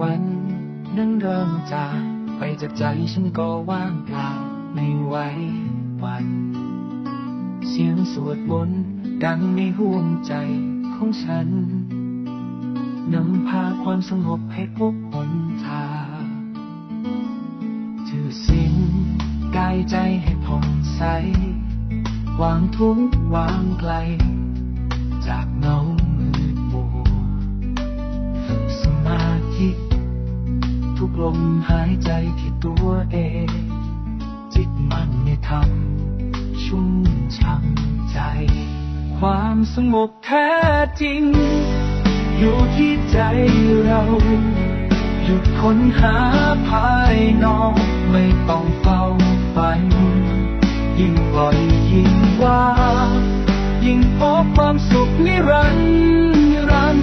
วันนั้นเริ่มจากใจฉันก็ว่างเปล่าไม่ไหววัน เสียงสวดมนต์ดังในห่วงใจของฉันนำพาความสงบให้พบหนทางถือสิ่งกายใจให้ผ่องใส วางทุกวางไกล จากเงามืดมัวสมา ลมหายใจที่ตัวเอง จิตมันในธรรมชุ่มช่ำใจ ความสงบแท้จริง อยู่ที่ใจเราหยุดค้นหาภายนอกไม่ต้องเฝ้าฝันยิ่งปล่อยยิ่งว่างยิ่งพบความสุขนิรันดร์นิรัน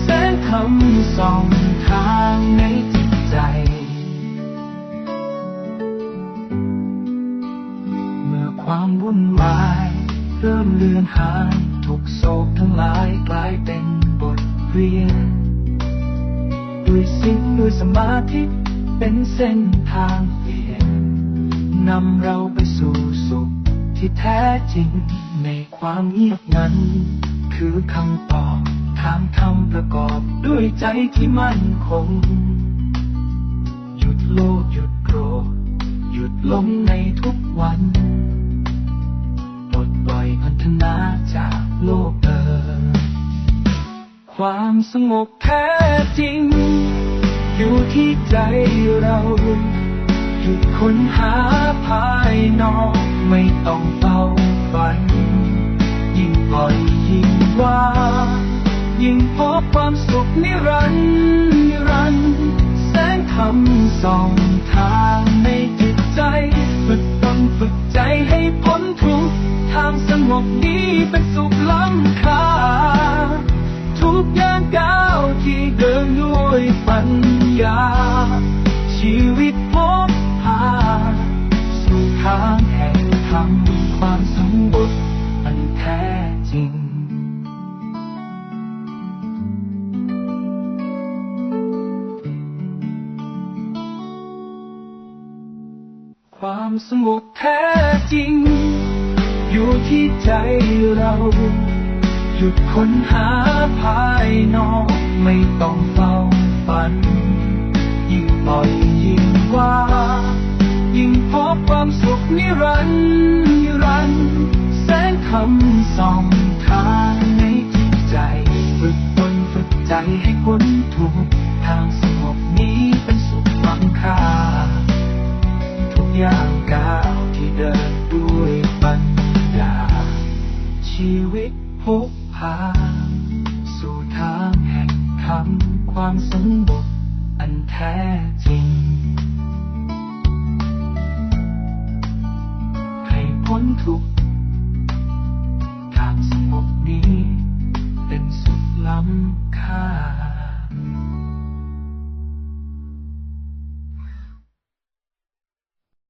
แสงธรรมส่องทางในจิต ใจ เมื่อความวุ่นวาย เริ่มเลือนหายทุกโศกทั้งหลายกลายเป็นบทเรียนด้วยสิ่งด้วยสมาธิเป็นเส้นทางเปลี่ยนนำเราไปสู่สุขที่แท้จริงในความเงียบนั้น คือคำตอบทางธรรมประกอบด้วยใจที่มั่นคง ยุดโลกหยุดโกรธหยุดลงในทุกวันปลดปล่อยพันธนาจากโลกเดิมความสงบแท้จริง อยู่ที่ใจเราหยุดค้นหาภายนอกไม่ต้องเฝ้าฝัน ยิ่งปล่อยยิ่งว่างยิ่งพบความสุขนิรันดร์ำส่องทางในจิตใจฝึกตนฝึกใจให้พ้นทุกข์ทางสงบนี้เป็นสุขล้ำ ความสงบแท้จริง อยู่ที่ใจเรา หยุดค้นหาภายนอกไม่ต้องเฝ้าฝัน ยิ่งปล่อยยิ่งว่า ยิ่งพบความสุขนิรันดร์ พบพาสู่ทางแห่งคำความสงบอันแท้จริง ให้พ้นทุกทางสงบนี้เป็นสุดล้ำ